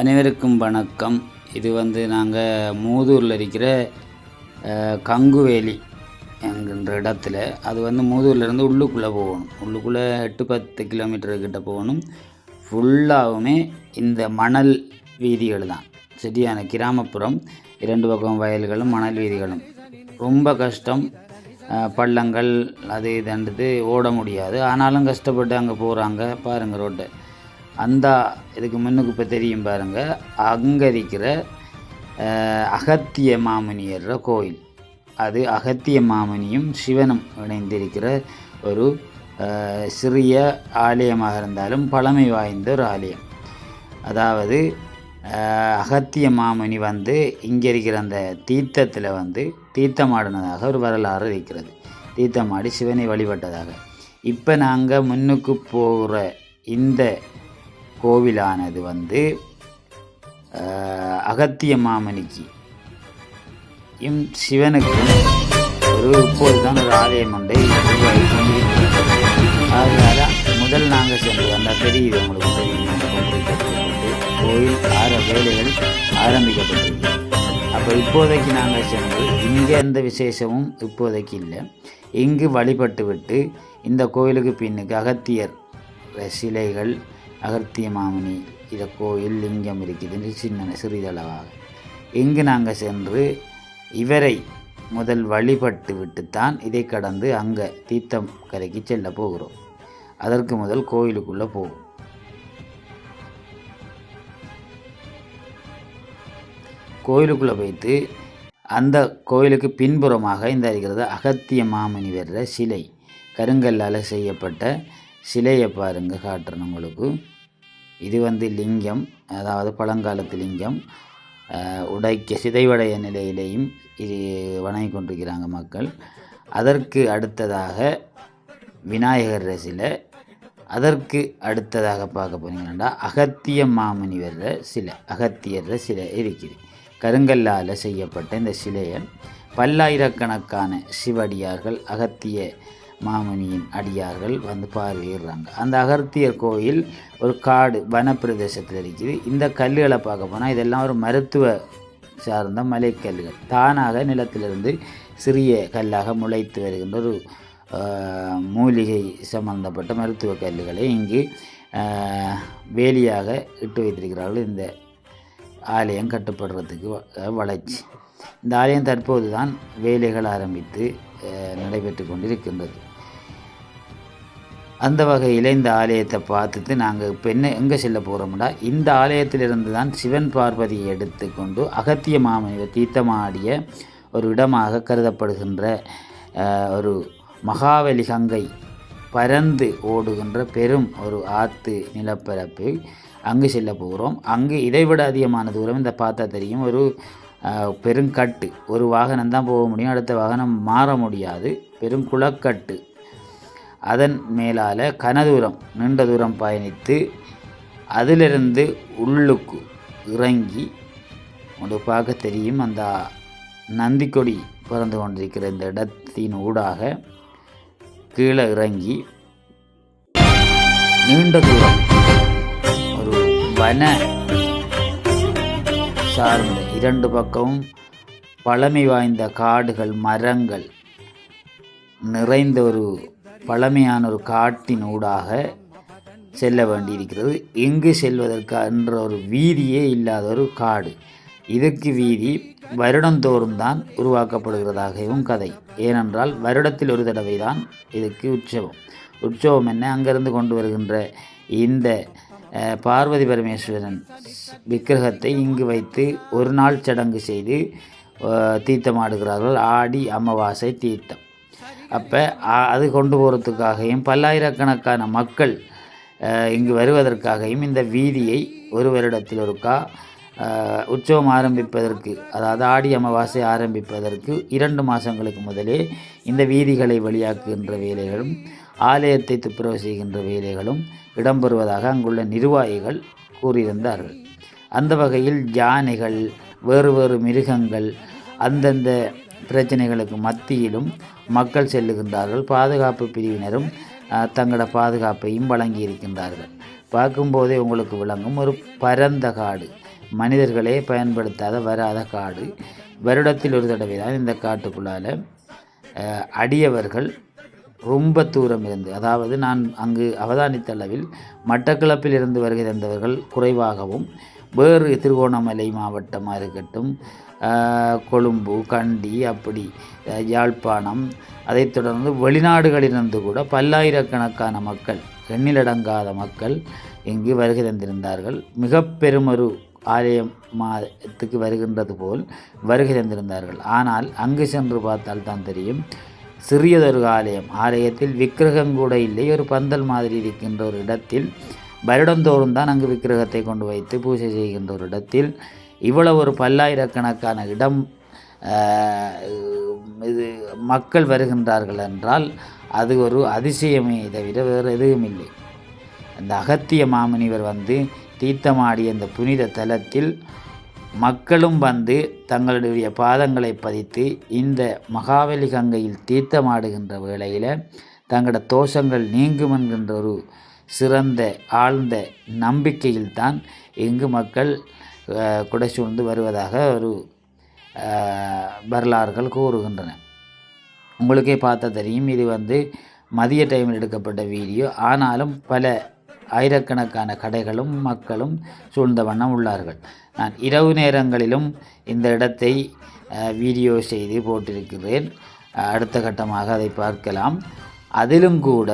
அனைவருக்கும் வணக்கம். இது வந்து நாங்கள் மூதூரில் இருக்கிற கங்குவேலி என்கின்ற இடத்துல. அது வந்து மூதூர்லேருந்து உள்ளுக்குள்ளே போகணும். உள்ளுக்குள்ளே எட்டு பத்து கிலோமீட்டர் கிட்ட போகணும். ஃபுல்லாகவுமே இந்த மணல் வீதிகள் தான். சரியான கிராமப்புறம். இரண்டு பக்கம் வயல்களும் மணல் வீதிகளும். ரொம்ப கஷ்டம். பள்ளங்கள் அது இதுன்றது ஓட முடியாது. ஆனாலும் கஷ்டப்பட்டு அங்கே போகிறாங்க பாருங்கள் ரோட்டை. அந்த இதுக்கு முன்னுக்கு இப்போ தெரியும் பாருங்கள் அங்கே இருக்கிற அகத்திய மாமுனியர்ற கோயில். அது அகத்திய மாமுனியும் சிவனும் இணைந்திருக்கிற ஒரு சிறிய ஆலயமாக இருந்தாலும் பழமை வாய்ந்த ஒரு ஆலயம். அதாவது அகத்திய மாமுனி வந்து இங்கே இருக்கிற அந்த தீர்த்தத்தில் வந்து தீர்த்தமாடினதாக ஒரு வரலாறு இருக்கிறது. தீர்த்தமாடி சிவனை வழிபட்டதாக. இப்போ நாங்கள் முன்னுக்கு போகிற இந்த கோவிலானது வந்து அகத்திய மாமணிக்கு. இம் சிவனுக்கும் ஒரு இப்போது தான் ஒரு ஆலயம் ஒன்றை உருவாகி கொண்டிருக்கிறது அதனால முதல் நாங்கள் சென்று வந்தால் தெரியுது உங்களுக்கு தெரியும்? கோயில் ஆர வேலைகள் ஆரம்பிக்கப்பட்டிருக்கு. அப்போ இப்போதைக்கு நாங்கள் சென்று இங்கே எந்த விசேஷமும் இப்போதைக்கு இல்லை. இங்கு வழிபட்டு விட்டு இந்த கோயிலுக்கு பின்னுக்கு அகத்தியர் சிலைகள் அகத்திய மாமுனி இத கோயில் லிங்கம் இருக்குது சின்ன சிறிதளவாக. இங்கு நாங்கள் சென்று இவரை முதல் வழிபட்டு விட்டுத்தான் இதை கடந்து அங்கே தீர்த்தம் கரைக்கு செல்ல போகிறோம். அதற்கு முதல் கோயிலுக்குள்ளே போகும் கோயிலுக்குள்ளே போயிட்டு அந்த கோயிலுக்கு பின்புறமாக இந்த இருக்கிறது அகத்திய மாமணி வர்ற சிலை. கருங்கல்லால் செய்யப்பட்ட சிலையை பாருங்க காட்டுறேன் உங்களுக்கு. இது வந்து லிங்கம் அதாவது பழங்காலத்து லிங்கம். உடைக்க சிதைவடைய நிலையிலேயும் இது வணங்கி கொண்டிருக்கிறாங்க மக்கள். அதற்கு அடுத்ததாக விநாயகர் சிலை அதற்கு அடுத்ததாக பார்க்க போனீங்கன்னா அகத்திய மாமுனிவர் சிலை அகத்தியர் சிலை இருக்குது. கருங்கல்லால் செய்யப்பட்ட இந்த சிலையை பல்லாயிரக்கணக்கான சிவடியார்கள் அகத்திய மாமுனியின் அடியார்கள் வந்து பார்வையிடுறாங்க அந்த அகர்த்தியர் கோயில் ஒரு காடு வனப்பிரதேசத்தில் இருக்குது. இந்த கல்லுகளை பார்க்க போனால் இதெல்லாம் ஒரு மருத்துவ சார்ந்த மலைக்கல்லுகள். தானாக நிலத்திலிருந்து சிறிய கல்லாக முளைத்து வருகின்ற ஒரு மூலிகை சம்பந்தப்பட்ட மருத்துவ கல்லுகளை இங்கு வேலியாக இட்டு வைத்திருக்கிறார்கள். இந்த ஆலயம் கட்டுப்படுறதுக்கு வளர்ச்சி. இந்த ஆலயம் தற்போது தான் வேலைகள் ஆரம்பித்து நடைபெற்று கொண்டிருக்கின்றது. அந்த வகையில் இந்த ஆலயத்தை பார்த்துட்டு நாங்கள் இப்போ என்ன எங்கே செல்ல போகிறோம்டா இந்த ஆலயத்திலிருந்து தான் சிவன் பார்வதியை எடுத்துக்கொண்டு அகத்திய மாமனித தீர்த்தமாடிய ஒரு இடமாக கருதப்படுகின்ற ஒரு மகாவலி கங்கை பரந்து ஓடுகின்ற பெரும் ஒரு ஆற்று நிலப்பரப்பு அங்கு செல்ல போகிறோம். அங்கு இதைவிட அதிகமான தூரம் இந்த பார்த்தா தெரியும். ஒரு பெருங்கட்டு. ஒரு வாகனம் தான் போக முடியும். அடுத்த வாகனம் மாற முடியாது. பெரும் குளக்கட்டு. அதன் மேலால் கனதூரம் நீண்ட தூரம் பயணித்து அதிலிருந்து உள்ளுக்கு இறங்கி உங்களுக்கு பார்க்க தெரியும். அந்த நந்திக்கொடி பறந்து கொண்டிருக்கிற இந்த இடத்தின் ஊடாக கீழே இறங்கி நீண்ட தூரம் வன சார்ந்த இரண்டு பக்கமும் பழமை வாய்ந்த காடுகள் மரங்கள் நிறைந்த ஒரு பழமையான ஒரு காட்டின் ஊடாக செல்ல வேண்டியிருக்கிறது. எங்கு செல்வதற்கு என்ற ஒரு வீதியே இல்லாத ஒரு காடு. இதுக்கு வீதி வருடந்தோறும் தான் உருவாக்கப்படுகிறதாகவும் கதை. ஏனென்றால் வருடத்தில் ஒரு தடவை தான் இதுக்கு உற்சவம். உற்சவம் என்ன? அங்கிருந்து கொண்டு வருகின்ற இந்த பார்வதி பரமேஸ்வரன் விக்கிரகத்தை இங்கு வைத்து ஒரு நாள் சடங்கு செய்து தீர்த்தமாடுகிறார்கள். ஆடி அமாவாசை தீர்த்தம். அப்போ அது கொண்டு போகிறதுக்காகவும் பல்லாயிரக்கணக்கான மக்கள் இங்கு வருவதற்காகவும் இந்த வீதியை ஒரு வருடத்தில் ஒருக்கா உற்சவம் ஆரம்பிப்பதற்கு அதாவது ஆடி அமாவாசை ஆரம்பிப்பதற்கு இரண்டு மாதங்களுக்கு முதலே இந்த வீதிகளை வெளியாக்குகின்ற வேலைகளும் ஆலயத்தை துப்புரவு செய்கின்ற வேலைகளும் இடம்பெறுவதாக அங்குள்ள நிர்வாகிகள் கூறியிருந்தார்கள். அந்த வகையில் யானைகள் வேறு வேறு மிருகங்கள் அந்தந்த பிரச்சனைகளுக்கு மத்தியிலும் மக்கள் செல்லுகின்றார்கள். பாதுகாப்பு பிரிவினரும் தங்களோட பாதுகாப்பையும் வழங்கி இருக்கின்றார்கள் பார்க்கும்போதே உங்களுக்கு விளங்கும் ஒரு பரந்த காடு. மனிதர்களே பயன்படுத்தாத வராத காடு. வருடத்தில் ஒரு தடவை தான் இந்த காட்டுக்குள்ளால் அடியவர்கள் ரொம்ப தூரம் இருந்து அதாவது நான் அங்கு அவதானித்த அளவில் மட்டக்களப்பில் இருந்து வருகிறந்தவர்கள் குறைவாகவும் வேறு திருகோணமலை மாவட்டமாக இருக்கட்டும் கொழும்பு கண்டி அப்படி யாழ்ப்பாணம் அதைத் தொடர்ந்து வெளிநாடுகளிலிருந்து கூட பல்லாயிரக்கணக்கான மக்கள் எண்ணிலடங்காத மக்கள் இங்கு வருகை தந்திருந்தார்கள். மிக பெருமொரு ஆலயம் மாதத்துக்கு வருகின்றது போல் வருகை தந்திருந்தார்கள். ஆனால் அங்கு சென்று பார்த்தால் தான் தெரியும் சிறியதொரு ஆலயம். ஆலயத்தில் விக்கிரகம் கூட இல்லை. ஒரு பந்தல் மாதிரி இருக்கின்ற ஒரு இடத்தில் வருடந்தோறும் தான் அங்கு விக்கிரகத்தை கொண்டு வைத்து பூஜை செய்கின்ற ஒரு இடத்தில் இவ்வளவு ஒரு பல்லாயிரக்கணக்கான இடம் ஆஹ், இது மக்கள் வருகின்றார்கள் என்றால் அது ஒரு அதிசயமே தவிர வேறு எதுவும் இல்லை. அந்த அகத்திய மாமுனிவர் வந்து தீர்த்தமாடிய அந்த புனித தலத்தில் மக்களும் வந்து தங்களுடைய பாதங்களை பதித்து இந்த மகாவலி கங்கையில் தீர்த்தமாடுகின்ற வேளையில் தங்களோட தோஷங்கள் நீங்கும் என்கின்ற ஒரு சிறந்த ஆழ்ந்த நம்பிக்கையில்தான் இங்கு மக்கள் குடை சூழ்ந்து வருவதாக ஒரு வரலாறுகள் கூறுகின்றன. உங்களுக்கே பார்த்தா தெரியும் இது வந்து மதிய டைமில் எடுக்கப்பட்ட வீடியோ ஆனாலும் பல ஆயிரக்கணக்கான கடைகளும் மக்களும் சூழ்ந்த வண்ணம் உள்ளார்கள். நான் இரவு நேரங்களிலும் இந்த இடத்தை வீடியோ செய்து போட்டிருக்கிறேன். அடுத்த கட்டமாக அதை பார்க்கலாம். அதிலும் கூட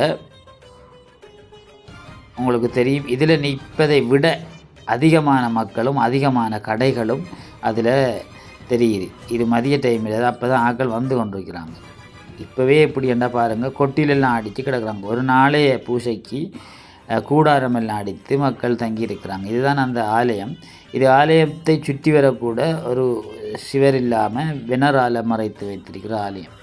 உங்களுக்கு தெரியும் இதில் நிற்பதை விட அதிகமான மக்களும் அதிகமான கடைகளும் அதில் தெரியுது. இது மதிய டைமில் அப்போ தான் ஆட்கள் வந்து கொண்டிருக்கிறாங்க. இப்போவே எப்படி என்ன பாருங்கள் கொட்டிலெல்லாம் அடித்து கிடக்குறாங்க. ஒரு நாளே பூசைக்கு கூடாரமெல்லாம் அடித்து மக்கள் தங்கியிருக்கிறாங்க. இதுதான் அந்த ஆலயம். இது ஆலயத்தை சுற்றி வரக்கூட ஒரு சிவர் இல்லாமல் வினரால மறைத்து வைத்திருக்கிற ஆலயம்.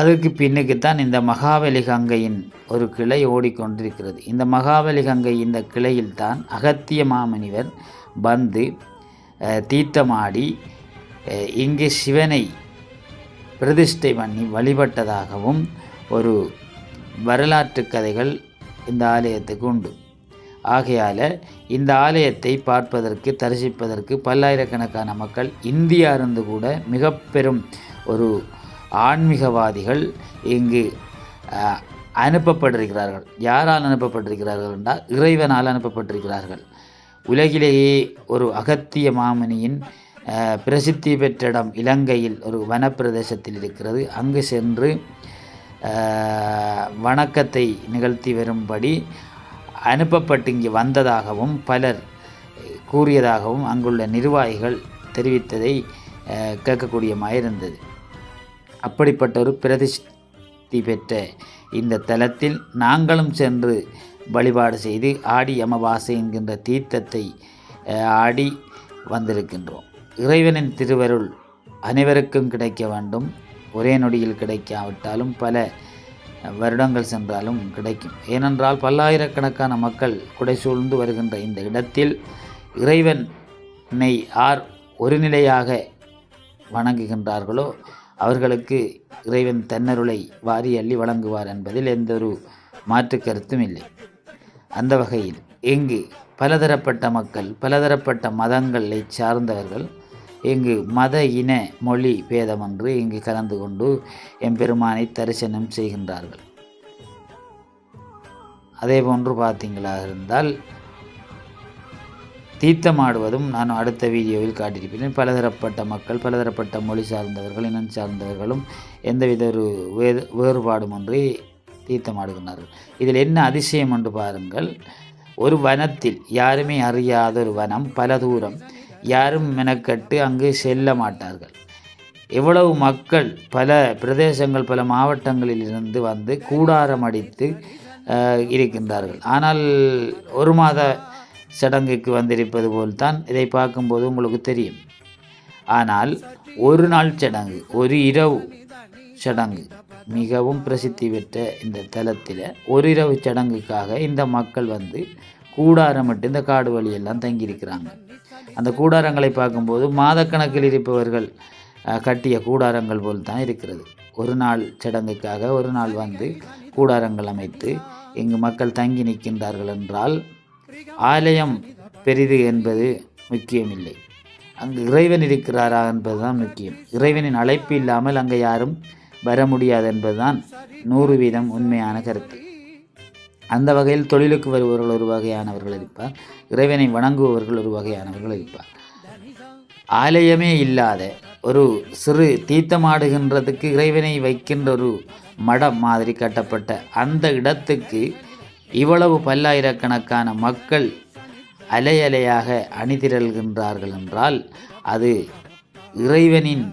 அதற்கு பின்னுக்குத்தான் இந்த மகாவலி கங்கையின் ஒரு கிளை ஓடிக்கொண்டிருக்கிறது. இந்த மகாவலி கங்கை இந்த கிளையில்தான் அகத்திய மாமனிவர் வந்து தீர்த்தமாடி இங்கு சிவனை பிரதிஷ்டை பண்ணி வழிபட்டதாகவும் ஒரு வரலாற்று கதைகள் இந்த ஆலயத்துக்கு உண்டு. ஆகையால் இந்த ஆலயத்தை பார்ப்பதற்கு தரிசிப்பதற்கு பல்லாயிரக்கணக்கான மக்கள் இந்தியா இருந்து கூட மிக பெரும் ஒரு ஆன்மீகவாதிகள் இங்கு அனுப்பப்பட்டிருக்கிறார்கள். யாரால் அனுப்பப்பட்டிருக்கிறார்கள் என்றால் இறைவனால் அனுப்பப்பட்டிருக்கிறார்கள். உலகிலேயே ஒரு அகத்திய மாமனியின் பிரசித்தி பெற்ற இடம் இலங்கையில் ஒரு வனப்பிரதேசத்தில் இருக்கிறது. அங்கு சென்று வணக்கத்தை நிகழ்த்தி வரும்படி அனுப்பப்பட்டு இங்கே வந்ததாகவும் பலர் கூறியதாகவும் அங்குள்ள நிர்வாகிகள் தெரிவித்ததை அஹ், கேட்கக்கூடியமாக இருந்தது அப்படிப்பட்ட ஒரு பிரதிஷ்டி பெற்ற இந்த தலத்தில் நாங்களும் சென்று வழிபாடு செய்து ஆடி அமாவாசை என்கின்ற தீர்த்தத்தை ஆடி வந்திருக்கின்றோம். இறைவனின் திருவருள் அனைவருக்கும் கிடைக்க வேண்டும். ஒரே நொடியில் கிடைக்காவிட்டாலும் பல வருடங்கள் சென்றாலும் கிடைக்கும். ஏனென்றால் பல்லாயிரக்கணக்கான மக்கள் குடை சூழ்ந்து வருகின்ற இந்த இடத்தில் இறைவனை யார் ஒரு நிலையாக வணங்குகின்றார்களோ அவர்களுக்கு இறைவன் தன்னருளை வாரி அள்ளி வழங்குவார் என்பதில் எந்த ஒரு மாற்று கருத்தும் இல்லை. அந்த வகையில் இங்கு பலதரப்பட்ட மக்கள் பலதரப்பட்ட மதங்களை சார்ந்தவர்கள் இங்கு மத இன மொழி பேதமன்று இங்கு கலந்து கொண்டு எம்பெருமானை தரிசனம் செய்கின்றார்கள். அதே போன்று பார்த்தீங்களா இருந்தால் தீர்த்தமாடுவதும் நான் அடுத்த வீடியோவில் காட்டியிருப்பேன். பலதரப்பட்ட மக்கள் பலதரப்பட்ட மொழி சார்ந்தவர்கள் இனம் சார்ந்தவர்களும் எந்தவித ஒரு வேறு வேறுபாடுமின்றி தீர்த்தமாடுகின்றார்கள். இதில் என்ன அதிசயம் என்று பாருங்கள் ஒரு வனத்தில் யாருமே அறியாத ஒரு வனம் பல தூரம் யாரும் மெனக்கட்டு அங்கு செல்ல மாட்டார்கள். எவ்வளவு மக்கள் பல பிரதேசங்கள் பல மாவட்டங்களில் இருந்து வந்து கூடாரம் அடித்து இருக்கின்றார்கள். ஆனால் ஒரு மாத சடங்குக்கு வந்திருப்பது போல்தான் இதை பார்க்கும்போது உங்களுக்கு தெரியும். ஆனால் ஒரு நாள் சடங்கு ஒரு இரவு சடங்கு மிகவும் பிரசித்தி பெற்ற இந்த தலத்தில் ஒரு இரவு சடங்குக்காக இந்த மக்கள் வந்து கூடாரமிட்டு இந்த காடு வழியெல்லாம் தங்கியிருக்கிறாங்க. அந்த கூடாரங்களை பார்க்கும்போது மாதக்கணக்கில் இருப்பவர்கள் கட்டிய கூடாரங்கள் போல் தான் இருக்கிறது. ஒரு நாள் சடங்குக்காக ஒரு நாள் வந்து கூடாரங்கள் அமைத்து இங்கு மக்கள் தங்கி நிற்கின்றார்கள் என்றால் ஆலயம் பெரிது என்பது முக்கியமில்லை. அங்கு இறைவன் இருக்கிறாரா என்பதுதான் முக்கியம். இறைவனின் அழைப்பு இல்லாமல் அங்கே யாரும் வர முடியாது என்பதுதான் நூறு வீதம் உண்மையான கருத்து. அந்த வகையில் தொழிலுக்கு வருபவர்கள் ஒரு வகையானவர்கள் இருப்பார். இறைவனை வணங்குபவர்கள் ஒரு வகையானவர்கள் இருப்பார். ஆலயமே இல்லாத ஒரு சிறு தீர்த்தமாடுகின்றதுக்கு இறைவனை வைக்கின்ற ஒரு மடம் மாதிரி கட்டப்பட்ட அந்த இடத்துக்கு இவ்வளவு பல்லாயிரக்கணக்கான மக்கள் அலை அலையாக அணிதிரள்கின்றார்கள் என்றால் அது இறைவனின்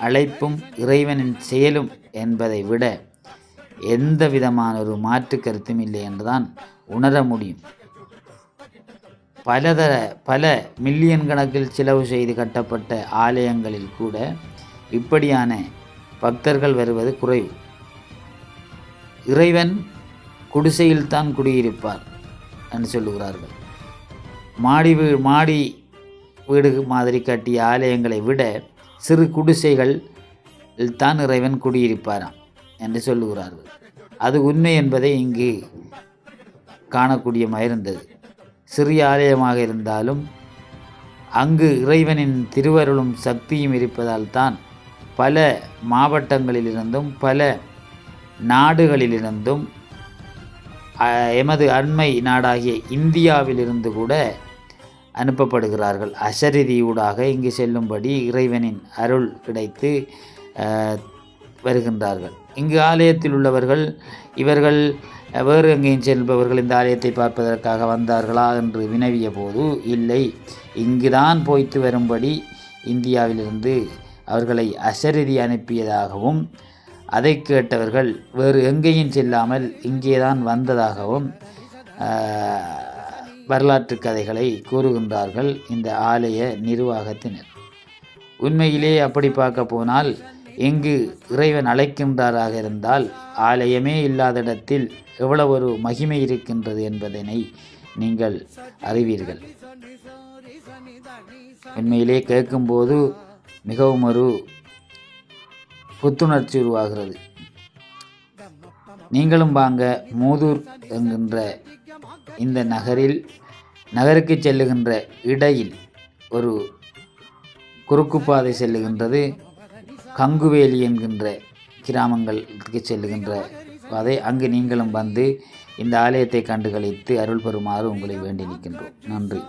அழைப்பும் இறைவனின் செயலும் என்பதை விட எந்த விதமான ஒரு மாற்று கருத்தும் இல்லை என்றுதான் உணர முடியும். பலதர பல மில்லியன் கணக்கில் செலவு செய்து கட்டப்பட்ட ஆலயங்களில் கூட இப்படியான பக்தர்கள் வருவது குறைவு. இறைவன் குடிசையில்தான் குடியிருப்பார் என்று சொல்லுகிறார்கள். மாடி வீ மாடி வீடு மாதிரி கட்டிய ஆலயங்களை விட சிறு குடிசைகள் தான் இறைவன் குடியிருப்பாராம். என்று சொல்லுகிறார்கள். அது உண்மை என்பதை இங்கு காணக்கூடியமாக இருந்தது சிறிய ஆலயமாக இருந்தாலும் அங்கு இறைவனின் திருவருளும் சக்தியும் இருப்பதால் தான் பல மாவட்டங்களிலிருந்தும் பல நாடுகளிலிருந்தும் அஹ், எமது அண்மை நாடாகிய இந்தியாவிலிருந்து கூட அனுப்பப்படுகிறார்கள். அசரிதியூடாக இங்கு செல்லும்படி இறைவனின் அருள் கிடைத்து அஹ், வருகின்றார்கள். இங்கு ஆலயத்தில் உள்ளவர்கள் இவர்கள் வேறு எங்கேயும் செல்பவர்கள் இந்த ஆலயத்தை பார்ப்பதற்காக வந்தார்களா என்று வினவிய போது இல்லை. இங்குதான் போய்த்து வரும்படி இந்தியாவிலிருந்து அவர்களை அசரதி அனுப்பியதாகவும் அதை கேட்டவர்கள் வேறு எங்கேயும் செல்லாமல் இங்கேதான் வந்ததாகவும் வரலாற்று கதைகளை கூறுகின்றார்கள் இந்த ஆலய நிர்வாகத்தினர். உண்மையிலே அப்படி பார்க்க போனால் எங்கு இறைவன் அழைக்கின்றாராக இருந்தால் ஆலயமே இல்லாத இடத்தில் எவ்வளவு ஒரு மகிமை இருக்கின்றது என்பதனை நீங்கள் அறிவீர்கள். உண்மையிலே கேட்கும்போது மிகவும் ஒரு புத்துணர்ச்சி உருவாகிறது. நீங்களும் வாங்க மூதூர் என்கின்ற இந்த நகரில் நகருக்கு செல்லுகின்ற இடையில் ஒரு குறுக்கு பாதை செல்லுகின்றது. கங்குவேலி என்கின்ற கிராமங்களுக்கு செல்லுகின்ற அதை அங்கு நீங்களும் வந்து இந்த ஆலயத்தை கண்டு கழித்து அருள் பெறுமாறு உங்களை வேண்டி நிற்கின்றோம். நன்றி.